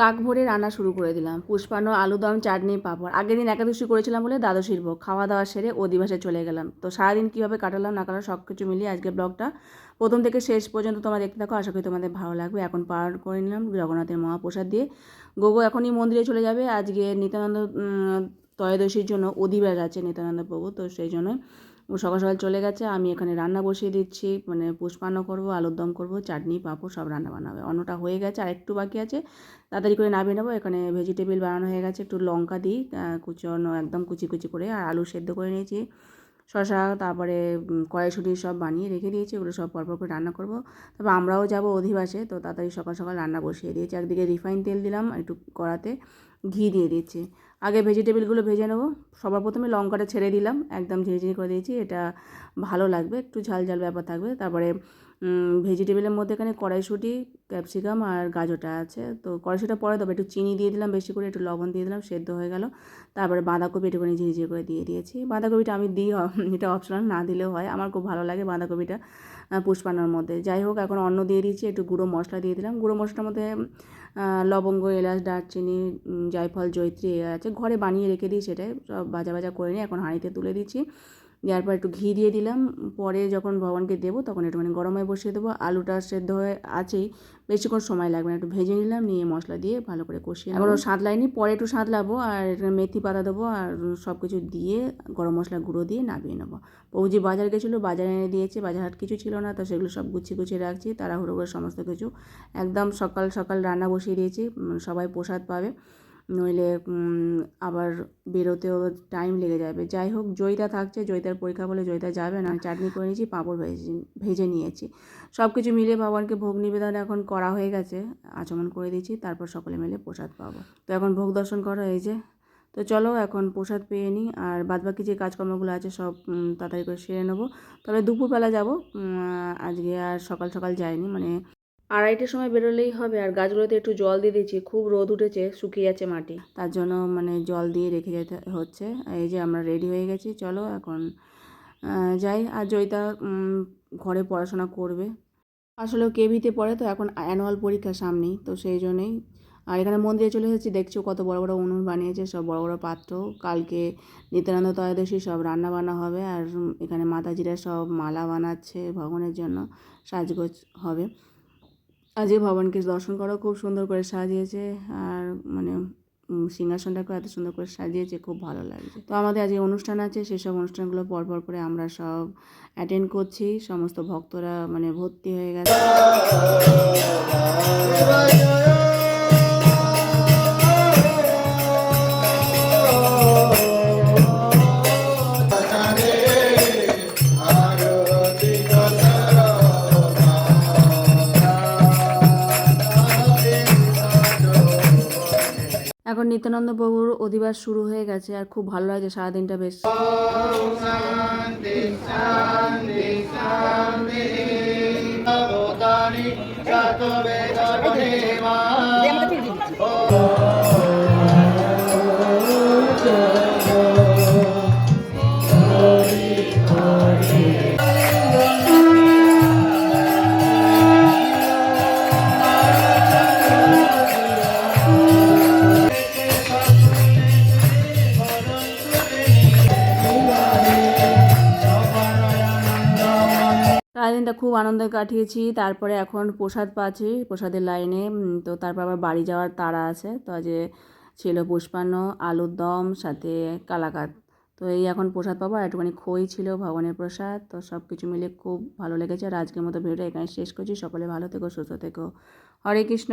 কাক ভরে রান্না শুরু করে দিলাম। পুষ্পান্ন, আলুদম, চাটনি, পাঁপড়। আগের দিন একাদশী করেছিলাম বলে দ্বাদশীর ভোগ। খাওয়া দাওয়া সেরে অধিবাসে চলে গেলাম। তো সারাদিন কীভাবে কাটালাম না কাটালাম সব কিছু মিলিয়ে আজকে ব্লগটা প্রথম থেকে শেষ পর্যন্ত তোমরা দেখতে থাকো। আশা করি তোমাদের ভালো লাগবে। এখন পার করে নিলাম জগন্নাথের মহাপ্রসাদ দিয়ে। গোগো এখনই মন্দিরে চলে যাবে। আজকে নিত্যানন্দ ত্রয়োদশীর জন্য অধিবাস আছে নিত্যানন্দ প্রভু তো সেই জন্য সকাল সকাল চলে গেছে, আমি এখানে রান্না বসিয়ে দিচ্ছি মানে পুষ্পান্ন করব, আলুর দম করব, চাটনি, পাঁপড় সব রান্না বান্না হবে। অন্যটা হয়ে গেছে, আর একটু বাকি আছে, তাড়াতাড়ি করে নামিয়ে নেব। এখানে ভেজিটেবিল বানানো হয়ে গেছে, একটু লঙ্কা দিই কুচনো একদম কুচি কুচি করে, আর আলু সেদ্ধ করে নিয়েছি। শশা তারপরে কড়াইশুঁটি সব বানিয়ে রেখে দিয়েছি, ওগুলো সব পরপর করে রান্না করব। তারপর আমরাও যাব অধিবাসে, তো তাড়াতাড়ি সকাল সকাল রান্না বসিয়ে দিয়েছি। একদিকে রিফাইন তেল দিলাম একটু কড়াতে ঘি দিয়ে দিয়েছি আগে ভেজিটেবিলগুলো ভেজে নেব। সবার প্রথমে লঙ্কাটা ছেড়ে দিলাম। একদম ঝিরিঝিরি করে দিয়েছি। এটা ভালো লাগবে। একটু ঝাল ঝাল ব্যাপার থাকবে। তারপরে ভেজিটেবিলের মধ্যে এখানে কড়াইশুঁটি, ক্যাপসিকাম আর গাজরটা আছে। তো কড়াইশুঁটা পরে দেবো। একটু চিনি দিয়ে দিলাম বেশি করে, একটু লবণ দিয়ে দিলাম, সেদ্ধ হয়ে গেল। তারপরে বাঁধাকপি একটুখানি ঝিরিঝিরি করে দিয়ে দিয়েছি। বাঁধাকপিটা আমি দিই এটা অপশনাল না দিলেও হয়। আমার খুব ভালো লাগে বাঁধাকপিটা। আহ, পুষ্পান্নর মধ্যে। যাই হোক এখন অন্ন দিয়ে দিয়েছি একটু গুঁড়ো মশলা দিয়ে দিলাম। গুঁড়ো মশলার মধ্যে লবঙ্গ এলাচ দারচিনি জায়ফল জৈত্রী আছে। ঘরে বানিয়ে রেখে দিই সেটাই সব ভাজা ভাজা করে নিয়ে এখন হাঁড়িতে তুলে দিচ্ছি। দেওয়ার পর একটু ঘি দিয়ে দিলাম। পরে যখন ভগবানকে দেবো তখন একটুখানি গরমে বসিয়ে দেবো। আলুটা সেদ্ধ হয়ে আছেই। বেশিক্ষণ সময় লাগবে না, একটু ভেজে নিলাম, নিয়ে মশলা দিয়ে ভালো করে কষিয়ে এখনও সাঁতলাইনি পরে একটু সাঁতলাবো আর এখানে মেথি পাতা দেবো আর সব কিছু দিয়ে গরম মশলা গুঁড়ো দিয়ে নামিয়ে নেব। বৌজি বাজার গেছিল, বাজারে এনে দিয়েছে বাজার হাট কিছু ছিল না, তো সেগুলো সব গুছিয়ে গুছিয়ে রাখছি, তাড়াহুড়ো করে সমস্ত কিছু। একদম সকাল সকাল রান্না বসিয়ে দিয়েছি সবাই প্রসাদ পাবে। নইলে আবার বেরোতেও টাইম লেগে যাবে। যাই হোক, জয়িতা থাকছে, জয়িতার পরীক্ষা বলে জয়িতা যাবে না। চাটনি করে নিয়েছি, পাঁপড় ভেজে ভেজে নিয়েছি। সব কিছু মিলিয়ে ভগবানকে ভোগ নিবেদন এখন করা হয়ে গেছে। আচমন করে দিয়েছি, তারপর সকলে মিলে প্রসাদ পাবো। তো এখন ভোগ দর্শন করা যে তো চলো, এখন প্রসাদ পেয়ে নিই। আর বাদবাকি যে কাজকর্মগুলো আছে, সব তাড়াতাড়ি করে সেরে নেব। তবে দুপুরবেলা যাব। আজকে আর সকাল সকাল যাইনি মানে আড়াইটের সময় বেরোলেই হবে আর গাছগুলোতে একটু জল দিয়ে দিয়েছি, খুব রোদ উঠেছে, শুকিয়ে যাচ্ছে মাটি। তার জন্য মানে জল দিয়ে রেখে যেতে হচ্ছে। এই যে আমরা রেডি হয়ে গেছি, চলো এখন যাই। আর জয়িতা ঘরে পড়াশোনা করবে। আসলেও কেভিতে পড়ে, তো এখন অ্যানুয়াল পরীক্ষা সামনেই, তো সেই জন্যেই। আর এখানে মন্দিরে চলে এসেছি, দেখছ কত বড় বড় উনুন বানিয়েছে, সব বড় বড় পাত্র। কালকে নিত্যানন্দ তয়াদশী সব রান্না বান্না হবে, আর এখানে মাতাজিরা সব মালা বানাচ্ছে ভগবানের জন্য, সাজগোজ হবে। আজকে ভবনকে দর্শন করা, খুব সুন্দর করে সাজিয়েছে। আর মানে সিংহাসনটাকে এত সুন্দর করে সাজিয়েছে, খুব ভালো লাগছে। তো আমাদের আজকে অনুষ্ঠান আছে, সেসব অনুষ্ঠানগুলো পরপর করে আমরা সব অ্যাটেন্ড করছি। সমস্ত ভক্তরা মানে ভর্তি হয়ে গেছে। এখন নিত্যানন্দ প্রভুর অধিবাস শুরু হয়ে গেছে আর খুব ভালো লাগছে সারাদিনটা বেশ। সারাদিনটা খুব আনন্দে কাটিয়েছি। তারপরে এখন প্রসাদ পাচ্ছি প্রসাদের লাইনে। তো তারপর আবার বাড়ি যাওয়ার তারা আছে। তো আজ ছিল পুষ্পান্ন, আলুর দম, সাথে কালাকাত তো এই এখন প্রসাদ পাবো। আর একটুখানি খই ছিল, ভগবানের প্রসাদ। তো সব কিছু মিলে খুব ভালো লেগেছে। আর আজকের মতো ভিডিওটা এখানে শেষ করছি। সকলে ভালো থেকো, সুস্থ থেকো। হরে কৃষ্ণ।